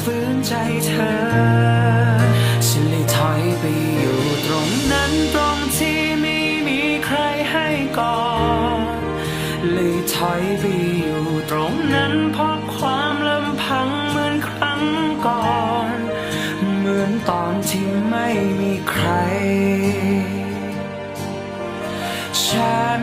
ฝืนใจเธอ ฉันเลยถอยไปอยู่ตรงนั้นตรงที่ไม่มีใครให้ก่อนเลยถอยไปอยู่ตรงนั้นเพราะความลำพังเหมือนครั้งก่อน เหมือนตอนที่ไม่มีใคร ฉัน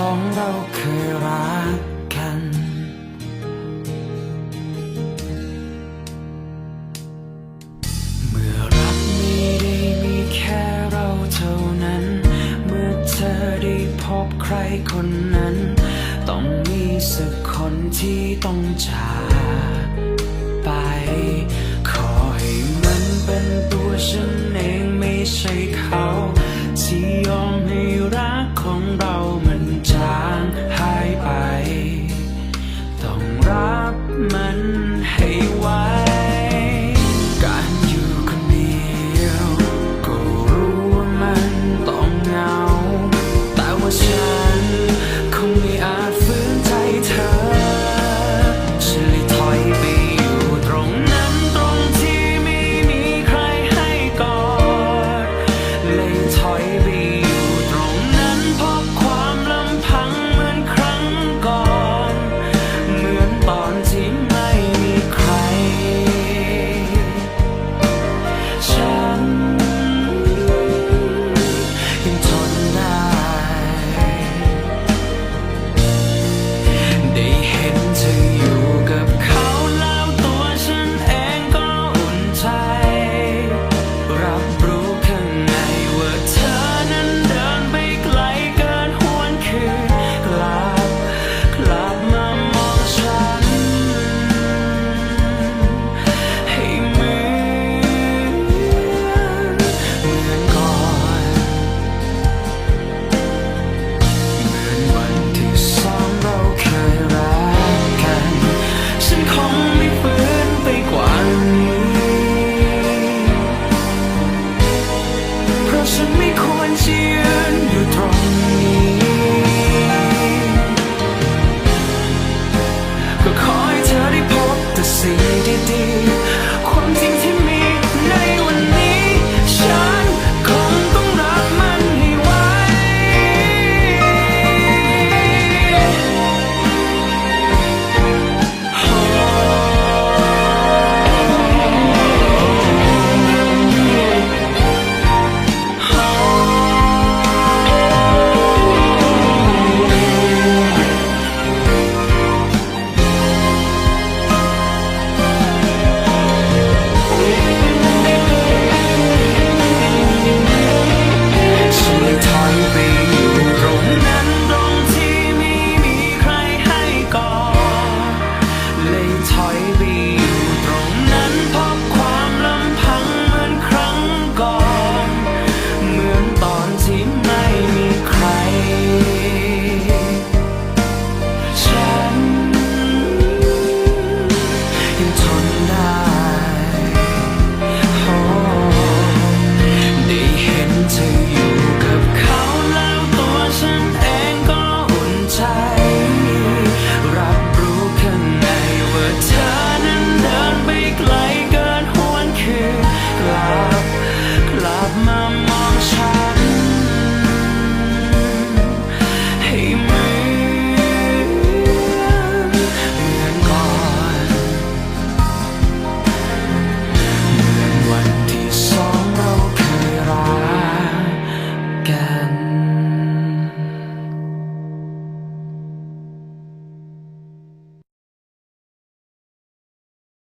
สองเราเคยรักกัน เมื่อรักไม่ได้มีแค่เราเท่านั้น เมื่อเธอได้พบใครคนนั้น ต้องมีสักคนที่ต้องจากไป ขอให้มันเป็นตัวฉันเองไม่ใช่เขา ที่ยอมให้รักของเรา